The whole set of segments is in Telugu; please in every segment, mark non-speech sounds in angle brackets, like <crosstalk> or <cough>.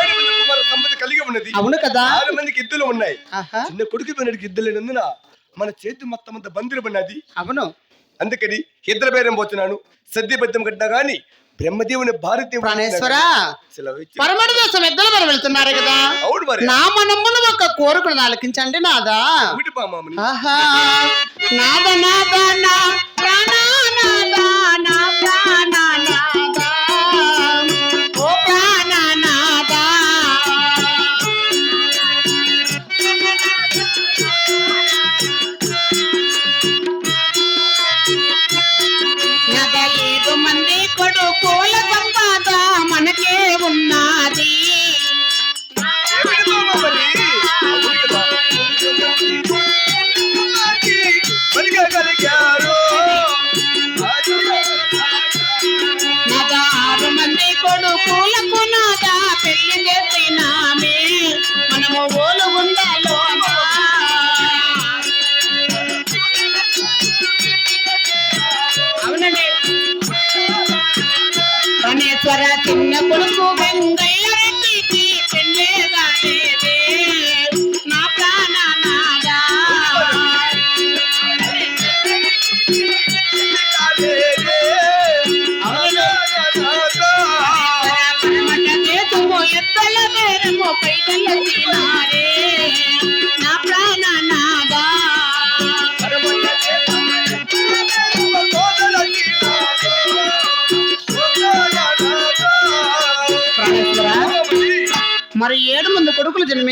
ఏడు మంది కుమార సంపద కలిగి ఉన్నది. అవును కదా. ఆరు మందికి ఇద్దులు ఉన్నాయి. ఆహా, చిన్న కొడుకు పోయినడికి ఇద్దరు లేనందున మన చేతి మొత్తం అంతా బందిరపడినది. అవును. అందుకని ఇద్దరు బేరం పోతున్నాను సద్యబద్ధం కట్టినా గాని బ్రహ్మదేవుని భారతీయ దేశం ఇద్దరు వెళ్తున్నారు కదా. అవును మరి. నా మనమ్మును ఒక కోరికను ఆలకించండి నాదా. ఆహా. నాద నాద నా. ప్రాణ నాద నా ప్రాణ.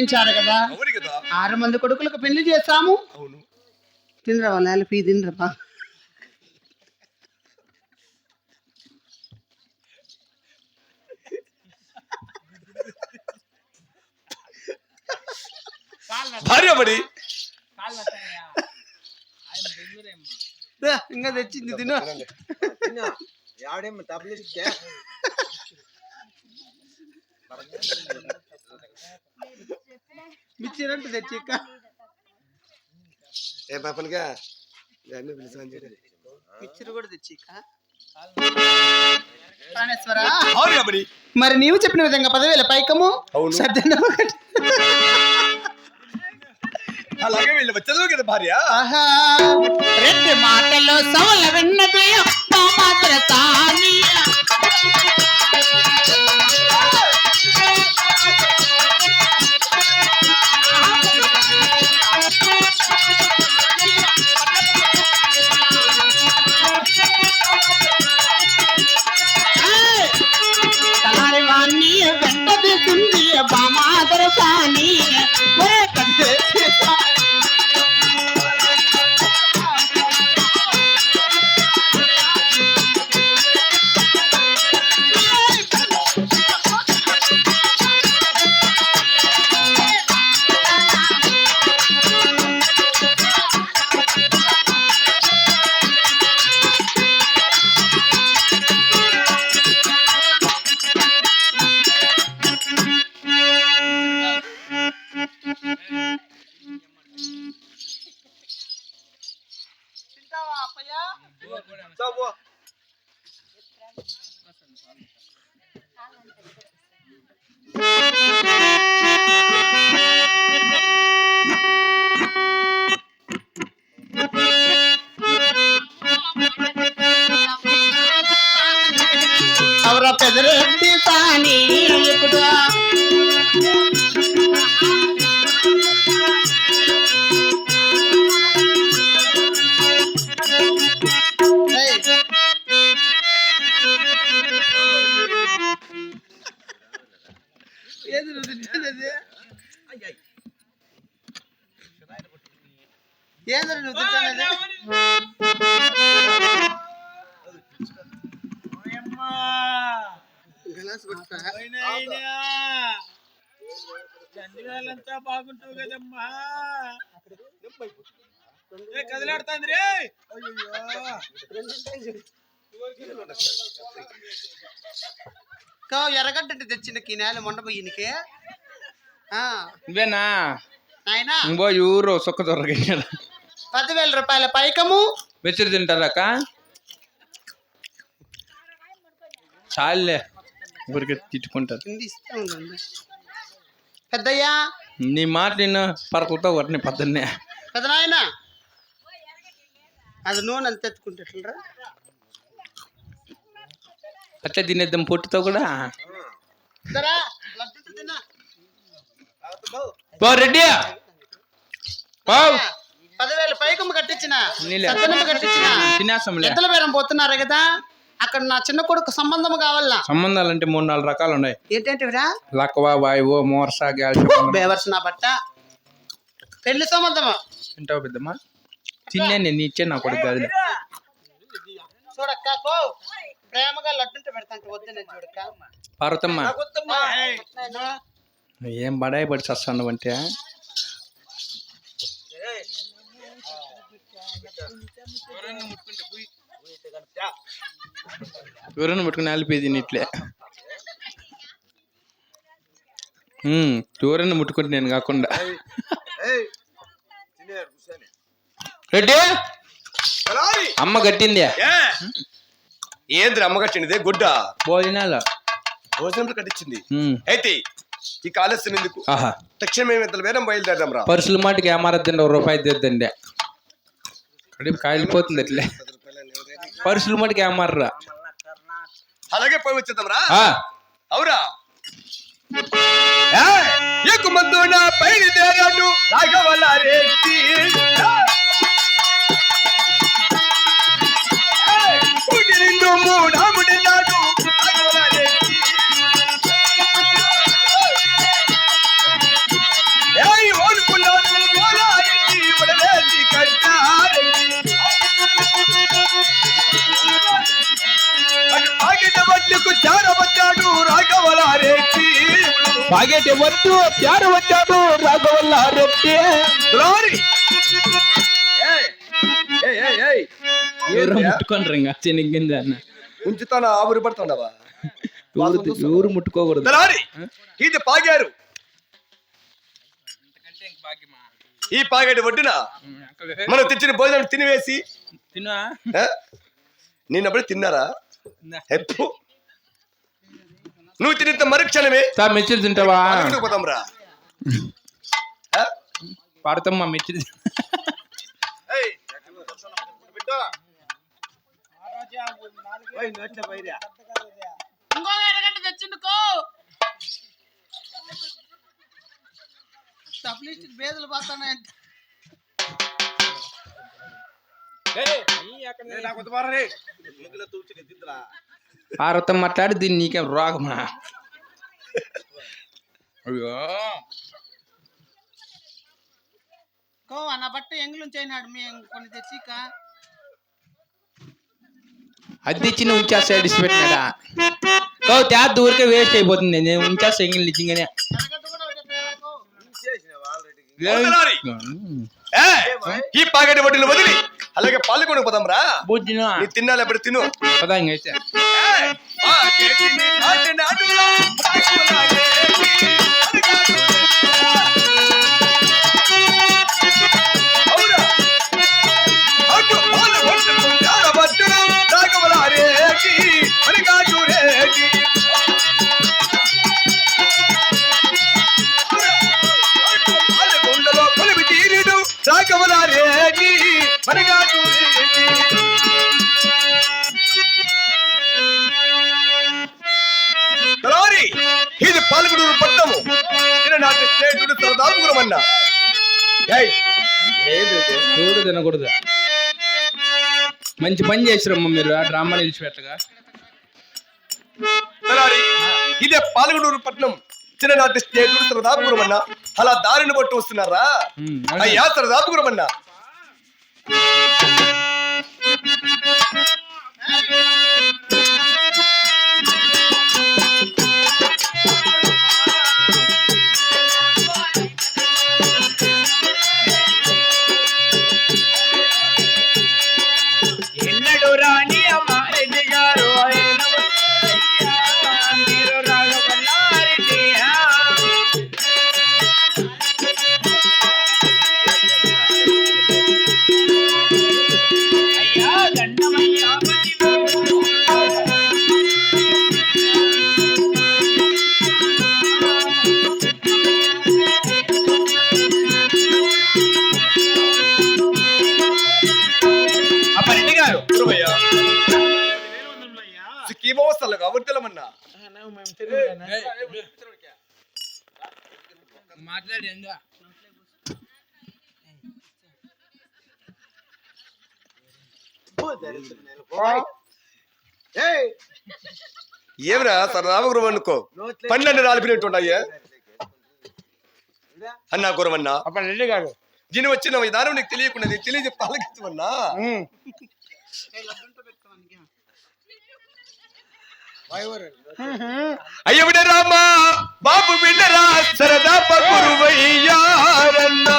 ప్రేమించాడు కదా. ఆరు మంది కొడుకులకు పెళ్ళి చేస్తాము తినరా వాళ్ళ ఫీ తినరా భార్య మరి ఇంకా తెచ్చింది తిను. యాడేం మిచ్చిరంటు తెచ్చి ఇక్క. ఏ పాపనిగా దాన్ని పిలిచాను చెప్పి మిచ్చిరి కూడా తెచ్చి ఇక్క. ప్రాణేశ్వర భార్యమణి మరి నీవు చెప్పిన విధంగా పదివేల పైకము అవును. సర్దండ ఒకటి. అలాగే వీళ్ళు వచ్చేదో కదా భార్య ఆహా రెండు మాటలు సవల విన్నది అప్ప మాత్ర తాని दिए बामा दर पानी నాగరెడ్డి సాని కో ఎర్రగడ్డ తెచ్చిన ఈ నేల మొండ ఈయనకి ఆ, నువ్వేనా? నాయనా? ఇంకో ఊరు సుక్క దొరకడు పదివేల రూపాయల పైకము. వెచ్చరి తింటారాక చాలులే. ఊరికి తిట్టుకుంటారు. పెద్దయ్యా? నీ మాట నిన్ను పరకులతో వాటిని పొద్దున్నే. పెద్ద నాయన? అది నూనె అంత ఎత్తుకుంటట్లరా అట్లా తినేద్దాం పొట్టుతో కూడా. పో రెడ్డి పదివేల పైకము కట్టించిన. కట్టించిన. తినేస్తాంలే. ఎద్దల బేరం పోతున్నారు కదా అక్కడ నా చిన్న కొడుకు సంబంధం కావాలా? సంబంధాలు అంటే మూడు నాలుగు రకాలు ఉన్నాయి. ఏంటంటే లక్వా వాయువు మోర్సా బేవర్స్ నా బట్ట. పెళ్ళి సంబంధము తింటావు పెద్దమ్మా? తిన్నా నేను ఇచ్చే నా కొడుకు కాదు చూడక్క ప్రేమగా లడ్డుంటే పెడతాంటే వద్దు పార్వతమ్మ. ఏం బడాయి పడి చస్తాను అంటే? ఎవరైనా ముట్టుకుని ఆలిపోయి ఇట్లే ఎవరైనా ముట్టుకుంటే నేను కాకుండా. రెడ్డి! అమ్మ కట్టింది ఏ ఏంద్ర అమ్మ కట్టినదే గుడ్డ? భోజనాలు. భోజనం కట్టించింది. అయితే ఇక ఆలస్యం ఎందుకు? తక్షణమే ఇంతల వేరం బయలుదేరదాం రా. పరుసుల మాటకి ఏమారద్దండి ఒక రూపాయి తెద్దండి. కడుపు కాలిపోతుంది అట్లే. పరుసుల మాటకి ఏమారరా అలాగే పోయి వచ్చేద్దాం రా. అవురా. ఎక్కుమందు నా బయలుదేరాడు రాఘవల రెడ్డి. పాగేటి వద్దు ప్యారు వచ్చాడు రాఘవల్ల రెడ్డి గ్లోరీ ఏయ్ ఏయ్ ఏయ్ ఏయ్. ఎవరు ముట్టుకోండి ఇంకా చెనిగ్గింది అన్న. ఉంచుతానా ఆవురు పడుతున్నావా ఎవరు ముట్టుకోకూడదు ఇది పాగారు ఈ పాగేటి ఒడ్డున మనం తెచ్చిన భోజనం తినివేసి తిన్నా ఆ? నిన్నప్పుడు తిన్నారా ఎప్పు నువ్వు తినింత మరుక్షణమే సా మిర్చిలు తింటావా పోతాం రా పాడతమ్మా మిర్చిలు ఏయ్ బిడ్డ ఓయ్ నోట్ల పైరా ఇంకో ఎర్రగడ్డ తెచ్చిండుకో తప్లిస్ట్ బేదలు పోతానంటే నాకు ఉత్తమారా రే పార్వతం మాట్లాడి దీన్ని నీకేం రోగమా? అయ్యో. కో నా బట్ట ఎంగులుంచి అయినాడు మీ కొన్ని తెచ్చిక. అది ఇచ్చి నువ్వు ఉంచేస్తా పెట్టినాడా కో తేద్దు ఊరికే వేస్ట్ అయిపోతుంది. నేను ఉంచేస్తా ఎంగిల్ నిజంగానే ఈ పాగేటి ఒడ్డును వదిలి. అలాగే పాలు కూడా పోదాం రా. బుజ్జిన. నీ తిన్నాలి ఎప్పుడు తిను. పదా ఇంకైతే స్నేహితుడు సరదాపురం అన్న తినకూడదు. మంచి పని చేసిరమ్మ మీరు ఆ డ్రామా నిలిచిపెట్టగా. ఇదే పాల్గొనూరు పట్నం. చిన్ననాటి స్నేహితుడు సరదాపు గురమన్న అలా దారిని బట్టి వస్తున్నారా. అయ్యా సరదాపు గురమన్న Thank you. ఏందా? ఏయ్ ఏమిరా సరదాపు గురమన్నుకో పన్నెండు రాలిపినట్టున్నాయే అన్నా గురమన్నా అప్పరెడ్డి గారు దీని వచ్చిన విధానం నీకు తెలియకుండా తెలియదు పాలకించమన్నా అయ్యవిడ రామా బాబు బిడ్డరా సరదా పగురువయ్యారన్నా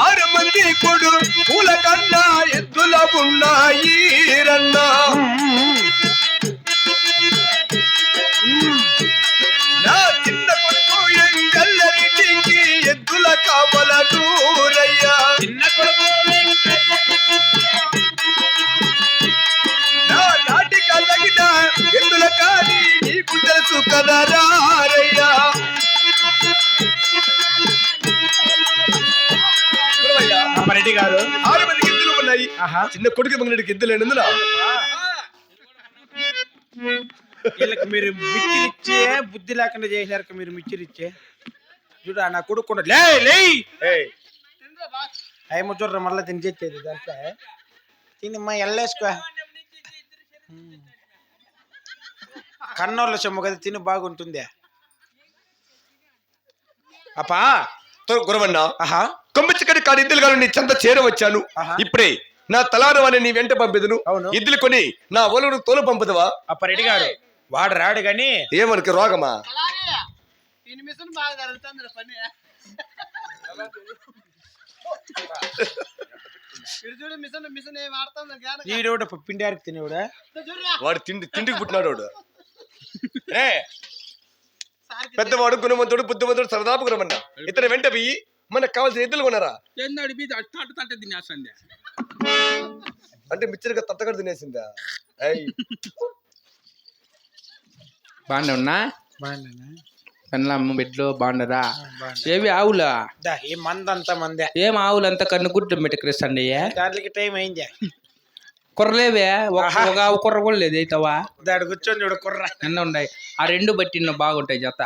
ఆరు మంది కొడు పూల కన్నా ఎద్దుల ఉన్నాయి రన్నా. నా చిన్న కొడుకు ఎంగల్లరింటికి ఎద్దుల కావల దూరయ్యా. చిన్న కొడుకు తెలుసు కదా రారయ్యా గురవయ్య, అప్పరెడ్డి గారు. ఆరు మంది ఎద్దులు ఉన్నాయి. ఆహా. చిన్న కొడుకు మంగళడికి ఎద్దులు లేనందున వీళ్ళకి మీరు మిచ్చిరిచ్చే బుద్ధి లేకుండా చేసినారు మీరు మిచ్చిరిచ్చే. చూడు నా కొడుకు లే లే. అయ్యమ్మ చూడరా మళ్ళీ తిని చేసేది దాంట్లో. తిని మా ఎల్లేసుకో. కన్నోళ్ళ సొమ్ము కదా తిని బాగుంటుంది. అప్పా. తో- గురవన్న ఆహా. కొమ్మిచ్చికడి కాడి ఇద్దరు గారు నీ చెంత చేరవచ్చాను ఆహా. ఇప్పుడే నా తలారు అని నీ వెంట పంపెదును. అవును. ఇద్దరు కొని నా ఒలుడు తోలు పంపుదవా? అప్ప రెడ్డి గారు వాడు రాడు గాని. ఏమనకి రోగమా? తినేవాడా? చూడరా. వాడు తిండి తిండికి పుట్టినాడు వాడు ఏ? పెద్దవాడు గుణవంతుడు బుద్ధివంతుడు సరదాపు గురమన్న ఇతని వెంట పోయి మనకు కావాల్సిన ఎద్దులు కొన్నారా? అట్ట అట్ట తినేస్తుంది అంటే మిచ్చరిగా తత్తగడ తినేసిందా? బాగుండే ఉన్నా? పెళ్ళమ్మ బిడ్డలు బాగుండరా బాగుండే. ఏవి ఆవులా? ఈ మందంతా మందే. ఏం ఆవులు అంతా కన్ను గుడ్లు పెట్టుకరిస్తండి దానికి టైం అయింది. కుర్రలేవే? ఒక కుర్ర కూడా లేదు అయితవా? దాడు కూర్చొని చూడు కుర్ర. అన్న ఉన్నాయి. ఆ రెండు బట్టి నువ్వు బాగుంటాయి జత.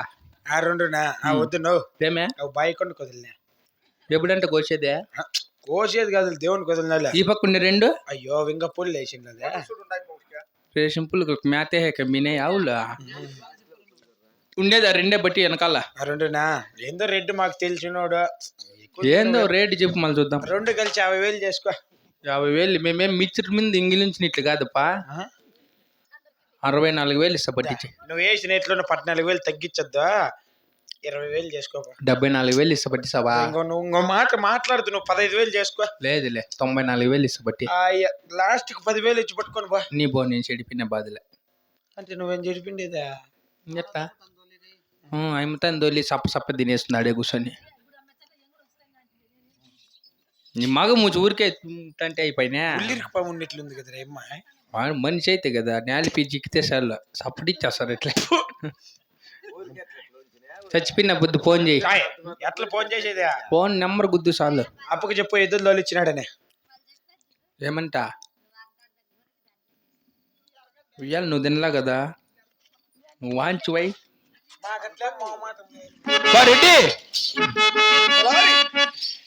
ఆ రెండునా? ఆ వద్దు నువ్వు ఏమే? అవి బాయి కొండ కుదిలినా ఎప్పుడంటే కోసేదే? కోసేది కాదు దేవుని కుదిలినా ఈ పక్క ఉండే రెండు? అయ్యో వింగ పుల్లు వేసింది సింపుల్ మేతే మీనే ఆవులు. ఉండేది ఆ రెండే బట్టి వెనకాల? ఆ రెండునా? ఏందో రెడ్డి మాకు తెలిసినోడు. ఏందో రేటు చెప్పు మళ్ళీ చూద్దాం. రెండు కలిసి యాభై వేలు చేసుకో. యాభై వేలు. మేమేం మిచ్చర్ మీద ఇంగిలించినట్లు కాదప్పా ఆ? అరవై నాలుగు వేలు ఇస్తా పట్టించి. నువ్వు వేసిన ఎట్లున్న పద్నాలుగు వేలు తగ్గించొద్దా? ఇరవై వేలు చేసుకో డెబ్బై నాలుగు వేలు ఇస్తా పట్టిస్తావా ఇంకో నువ్వు ఇంకో మాట మాట్లాడుతు నువ్వు పదహైదు వేలు చేసుకో. లేదులే తొంభై నాలుగు వేలు ఇస్తా పట్టి. లాస్ట్కి పదివేలు ఇచ్చి పట్టుకొని బా నీ బో నేను చెడిపిన బాధలే. అంటే నువ్వేం చెడిపిండేదా? ఎట్లా అయిమతాను దొల్లి సప్ప సప్ప తినేస్తుంది ఆడే కూర్చొని నీ మగ మూచి ఊరికే అంటే అయిపోయినా? ఉల్లిరికి పాము ఉన్నట్లుంది కదా అమ్మ. వాడు మనిషి అయితే కదా నేలిపి చిక్కితే సార్లు సప్పటిచ్చేస్తారు ఇట్లా. చచ్చిపోయిన బుద్ధి ఫోన్ చేయి. ఎట్లా ఫోన్ చేసేదా? ఫోన్ నెంబర్ గుద్దు చాలు. అప్పకి చెప్పు ఎద్దులు తోలు ఇచ్చినాడనే. ఏమంట? ఇవాళ నువ్వు తినలా కదా? నువ్వు వాంచి వై. రెడ్డి!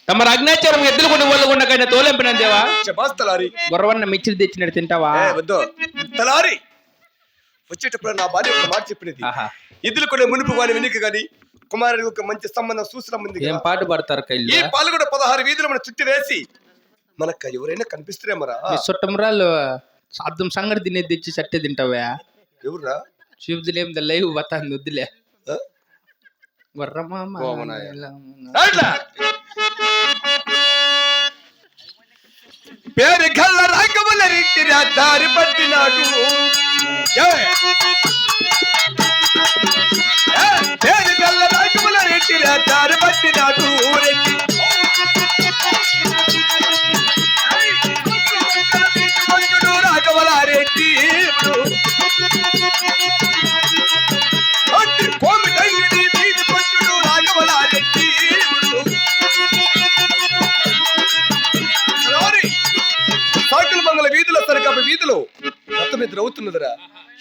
తమ అగ్నాచారం ఎద్దులు కొన్ని వాళ్ళు ఉండకైనా తోలెంపినందేవా శబాస్ తలారి గొర్రవన్న మిచ్చిరి తెచ్చినట్టు తింటావా? ఏ, వద్దు. తలారి. వచ్చేటప్పుడు నా భార్య ఒక మాట చెప్పినది. ఆహా. ఇద్దరు కూడా మునుపు వారి వెనుక గాని కుమారుడికి ఒక మంచి సంబంధం సూచన ఉంది ఏం కదా. పాట పాడతారు ఈ కైలు పాల్గొడ పదహారు వీధులు మన చుట్టి వేసి మనకు ఎవరైనా కనిపిస్తారేమరా మీ చుట్టమరాలు అర్థం సంగతి తినేది తెచ్చి సట్టే తింటావా? ఎవరురా? చూపుదులేం లైవ్ బతాంది వద్దులే. ఆ? ఇలా- పేరు కళ్ళ రంగముల రెడ్డి దారి పట్టినాడు. ఏయ్! పేరు కళ్ళ రంగముల రెడ్డి దారి పట్టినాడు. రెట్టి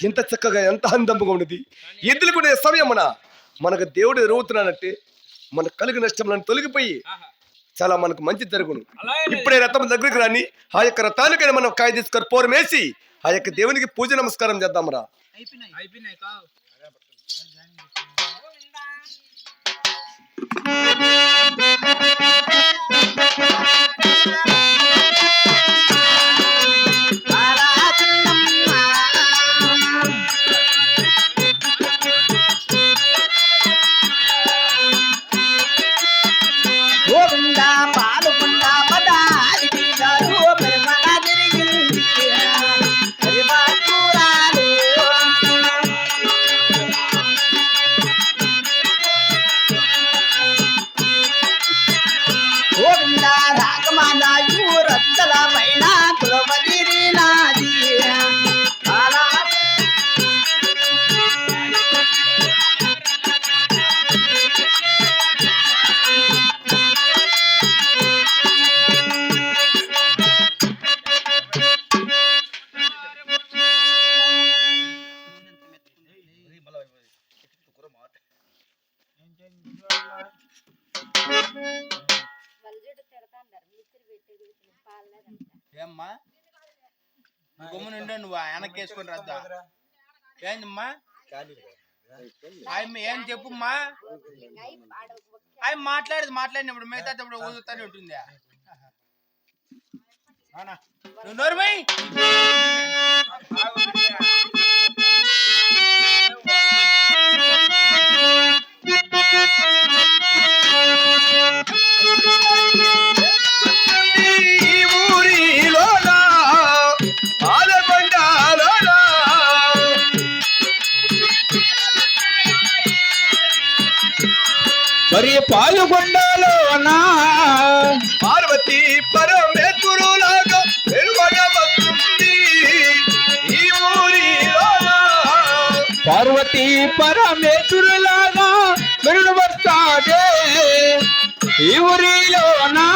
ఎంత చక్కగా ఎంత అందంగా ఉన్నది. ఎద్దులు కూడా సమయమున మనకు దేవుడు ఎదురవుతున్నానంటే మన కలిగి నష్టములను తొలగిపోయి చాలా మనకు మంచి జరుగును. ఇప్పుడే రథం దగ్గరికి రాని ఆ యొక్క రథానికైనా మనం కాయ తీసుకొని పోరం వేసి ఆ యొక్క దేవునికి పూజ నమస్కారం చేద్దాంరా. గోవింద ఏమ్మా? గమ్మున ఉండే నువ్వు వెనక్కి వేసుకొని రద్దా? ఏందమ్మా? ఆయమ్మ ఏం చెప్పుమ్మా? ఆయన మాట్లాడేది మాట్లాడినప్పుడు మిగతా ఇప్పుడు ఊదుతానే ఉంటుంది? నువ్వు నోరుమై మరి పాలుగొండలోన పార్వతి పరమేశ్వరులాగా వెలువడ ఈ ఊరిలోన? పార్వతి పరమేశ్వరులాగా మెరుడు వస్తాడే ఈ ఊరిలో నా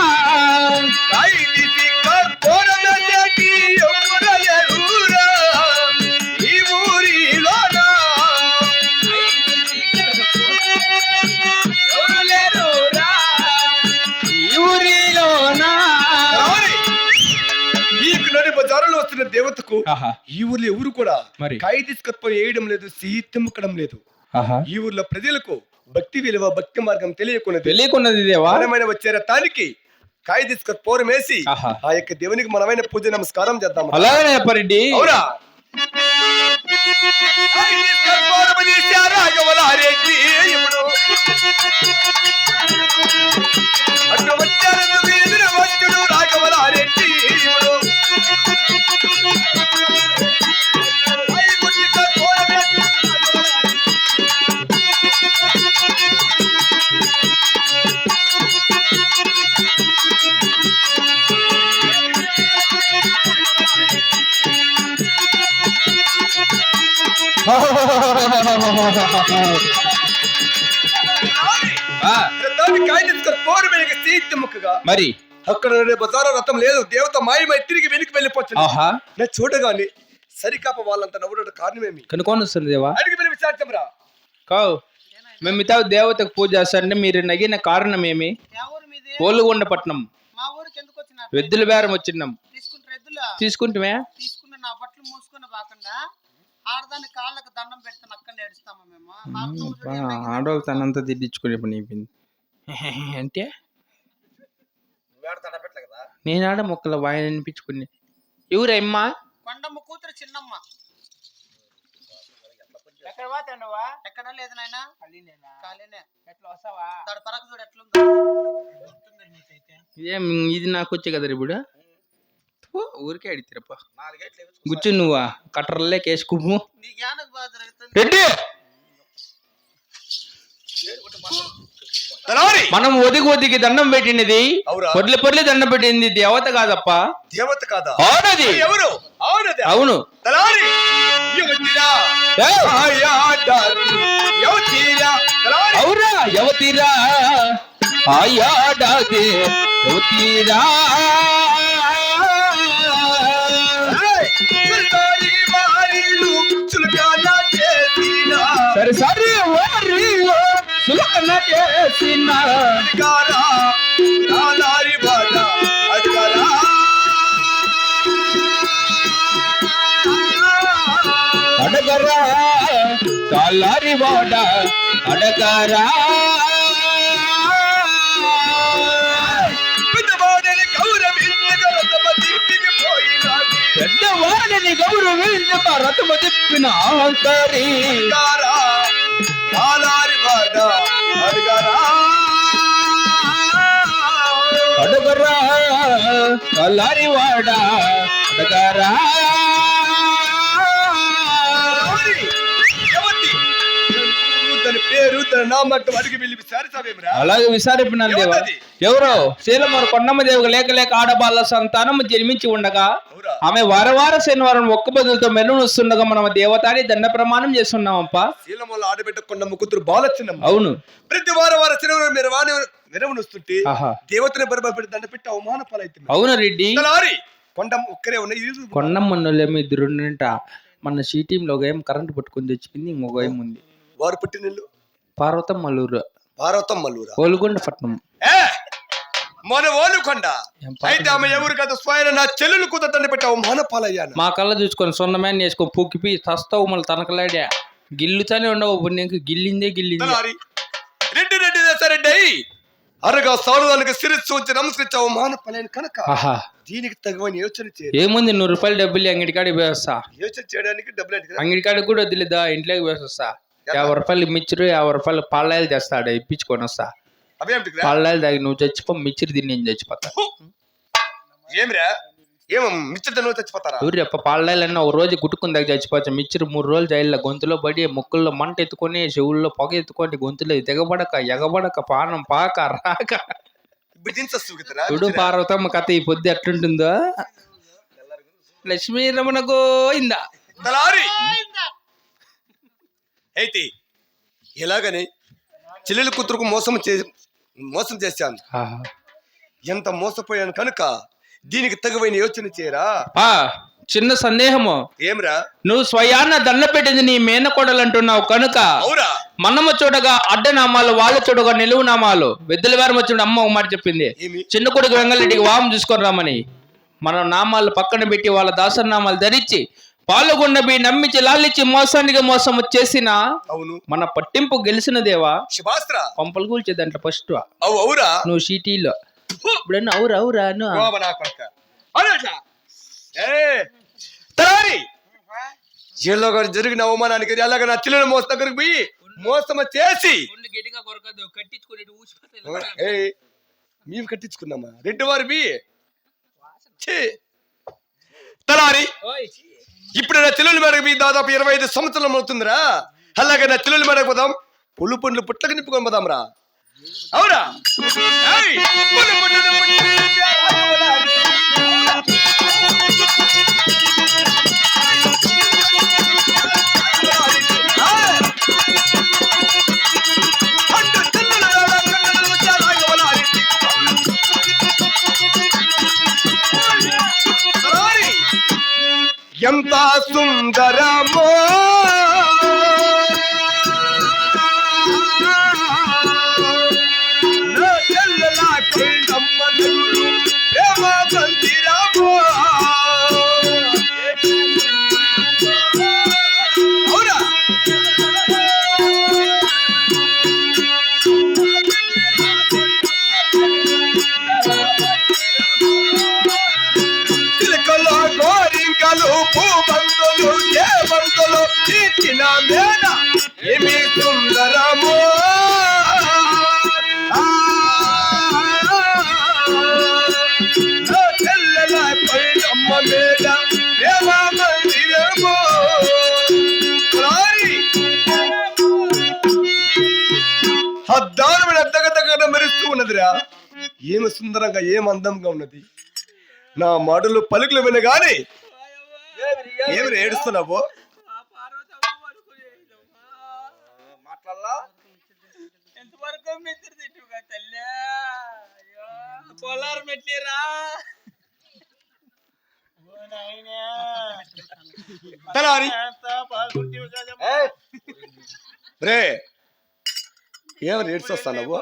దేవతకు ఈ ఊర్లో ఎవరు కూడా మరి? కాయ తీసుకొచ్చి వేయడం లేదు సీతమ్మకడం లేదు. ఆహా. ఈ ఊర్లో ప్రజలకు భక్తి విలువ భక్తి మార్గం తెలియకున్నది. తెలియకున్నది దేవా. మనమైన వచ్చే రథానికి కాయ తీసుకొని పోరం వేసి ఆహా. ఆ యొక్క దేవునికి మనమైన పూజ నమస్కారం చేద్దాం. అలాగనే పరెడ్డి అవునా. అటు వచ్చారు మరి? అక్కడ బజారు రథం లేదు దేవత మాయమై తిరిగి వెనక్కి వెళ్ళిపోతుంది. ఆహా. నేను చూడగానే సరికాప వాళ్ళంత నవ్వుడు కారణమేమి? కనుక్కొని వస్తుంది దేవా అడిగి వెళ్ళి విచారించమరా కావు. మేము మిగతా దేవతకు పూజ చేస్తాంటే మీరు నగిన కారణం ఏమి? ఎందుకు వచ్చిన వెద్దుల బేరం వచ్చినాం తీసుకుంటారు ఎద్దులా? తీసుకుంటే ఆడదాని కాళ్ళకు దండం పెడితే నక్క నేడుస్తామా మేము. ఆడవాళ్ళు తనంతా తిట్టించుకునే పని అయిపోయింది. <laughs> అంటే? నేను ఆడ మొక్కల వాయన అనిపించుకుని. ఎవరమ్మా కొండమ్మ కూతురు చిన్నమ్మ. ఎక్కడ పోతాండవా ఎక్కడ లేదు నాయనా. ఖాళీనేనా? ఖాళీనే. ఎట్లా వస్తావా? దాని పరకు చూడు ఎట్లుందో. ఇది నాకు వచ్చే కదా ఇప్పుడు థు, ఊరికే అడిగిరప్ప. గుచ్చు నువ్వా కట్టర్లే కేసుకుము రెడ్డి! మనం ఒదిగి ఒదిగి దండం పెట్టినది? పొర్లి పొర్లి దండం పెట్టింది. దేవత కాదప్ప. దేవత కాదా? అవునది. ఎవరు? అవునది. అవును. అవురా యవతిరా. ఆయాడాదే యవతిరా. సరే సరే వారి సులకన చేసిన. అధికారా నాలారి బాట అధికారా అడగరా కాలారి వాడ అడగరా. పోయినాది పెద్దవాడిని గౌరవించక రథము చెప్పిన ఆంతరి అడగరా. కాలారి వాడ అడగరా. తన పేరు తన నామట్టు అడిగి వెళ్ళి విచారిస్తావేమిరా అలాగే విసారిపినాను దేవా? ఎవరో? శీలమరు కొండమ్మ దేవకు లేక లేక ఆడబాల సంతానము జన్మించి ఉండగా? ఆమె వార వార శనివారం ఒక్క బదులతో మెరుగునొస్తుండగా మనం దేవతాని దండ ప్రమాణం చేస్తున్నామప్ప శీలముల ఆడబెట్టకుండా ముక్కుతురు బాలచ్చినమ్మ అవును. ప్రతి వారం వారం శనివారం మీరు వాణి విరవనొస్తుంటే ఆహా. దేవతని బరబడి దండ పెట్టి అవమాన పాలైతుంది. అవును రెడ్డి. తలారి కొండం ఒక్కరే ఉన్నాయి కొండమ్మన్నోళ్ళేమో ఇద్దరు మన సీ టీంలో ఒక ఏం కరెంట్ పట్టుకొని తెచ్చిపోయింది ఇంకొక ఏం ఉంది? వారు పుట్టినల్లు పార్వతం మల్లూరు. భారతం మల్లూరా? ఓలుగొండ పట్నం ఏ! మన ఓలుకొండ. అయితే ఆమె ఎవరు కదా? స్వయం నా చెల్లెలు కూత దండ పెట్టి అవమాన పాలయ్యాను మా కళ్ళ చూసుకొని సొన్నమేన వేసుకొని పూకిపి తస్తావు మళ్ళీ తనకలాడా. గిల్లుతానే ఉండవు ఇప్పుడు నీకు. గిల్లిందే గిల్లిందే. రెడ్డి రెడ్డి రెడ్డి. అరగా సారుదానికి శిరస్సు ఉంచి నమస్కరించి అవమాన పాలైన కనుక. ఆహా. దీనికి తగవని యోచన చేయాలి ఏముంది? నూరు రూపాయలు డబ్బులు అంగడికాడికి పోయేస్తా యోచన చేయడానికి డబ్బులు అంగడికాడికి కూడా వదిలేదా ఇంట్లోకి పోయేస్తా యాభై రూపాయలు మిచ్చరు యాభై రూపాయలు పాలాయలు తెస్తాడు ఇప్పించుకొని వస్తా. పాలాయలు తాగి నువ్వు చచ్చిపో మిచ్చరు తిని నేను చచ్చిపోతా. ఏమిరా? ఏం మిచ్చర్ నువ్వు చచ్చిపోతారా? ఎవరు చెప్ప పాలాయలన్నా ఒక రోజు గుట్టుకుని దగ్గర చచ్చిపోతా మిచ్చరు మూడు రోజులు జైల్లో గొంతులో పడి ముక్కుల్లో మంట ఎత్తుకొని చెవుల్లో పొగ ఎత్తుకొని గొంతులో దిగబడక ఎగబడక పానం పాక రాక. చూడు పార్వతమ్మ కథ ఈ పొద్దు ఎట్లుంటుందో. లక్ష్మీ రమణ గోయిందా తలారి అయితే ఎలాగని చెల్లెలు కూతురుకు మోసం చే మోసం చేశాను. ఎంత మోసపోయాను కనుక దీనికి తగవైన యోచన చేయరా? ఆ చిన్న సందేహము. ఏమిరా? నువ్వు స్వయాన దండ పెట్టింది నీ మేనకోడలు అంటున్నావు కనుక మనము చూడగా అడ్డనామాలు వాళ్ళ చూడగా నిలువు నామాలు వెద్దుల వారం వచ్చిన అమ్మ ఒక మాట చెప్పింది. చిన్న కొడుకు వెంగళరెడ్డికి వాము చూసుకొని రమ్మని. మనం నామాలు పక్కన పెట్టి వాళ్ళ దాసనామాలు ధరించి పాల్గొండబి నమ్మించి లాలిచ్చి మోసానికి మోసం చేసిన అవును. మన పట్టింపు గెలిచిన దేవా? శుభాస్త్ర. పంపలు కూల్చే దాంట్లో ఫస్ట్ అవు అవురా. నువ్వు సిటీలో. ఇప్పుడన్నా అవురా అవురా తలారి. ఎలాగ జరిగిన అవమానానికి ఎలాగ నా చెల్లెలు మోస దగ్గరికి పోయి మోసమ చేసి. ఏ మేము కట్టించుకున్నామా? రెడ్డి వారి. తలారి. ఇప్పుడు నా తెలుగు మేడకు దాదాపు ఇరవై ఐదు సంవత్సరం అవుతుందిరా. అలాగే నా తెలుగు మేడకు పోదాం. పులు పండ్లు పుట్టక నింపుకొని పోదాం రా అవురా ఎంత సుందరమో సుందరంగా ఏం అందంగా ఉన్నది? నా మాటలు పలుకులు వినగానే ఏమి ఏడుస్తున్నావు? పొలారు మెట్లేరా తలారి రే ఏమని ఏడ్చొస్తావు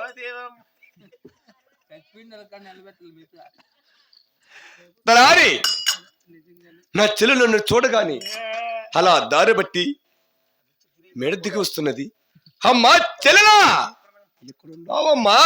తలారి నా చెల్లి నన్ను చూడగాని అలా దారి బట్టి మెడ దిగి వస్తున్నది. అమ్మా చెల్లెలా? ఎక్కడున్నావమ్మా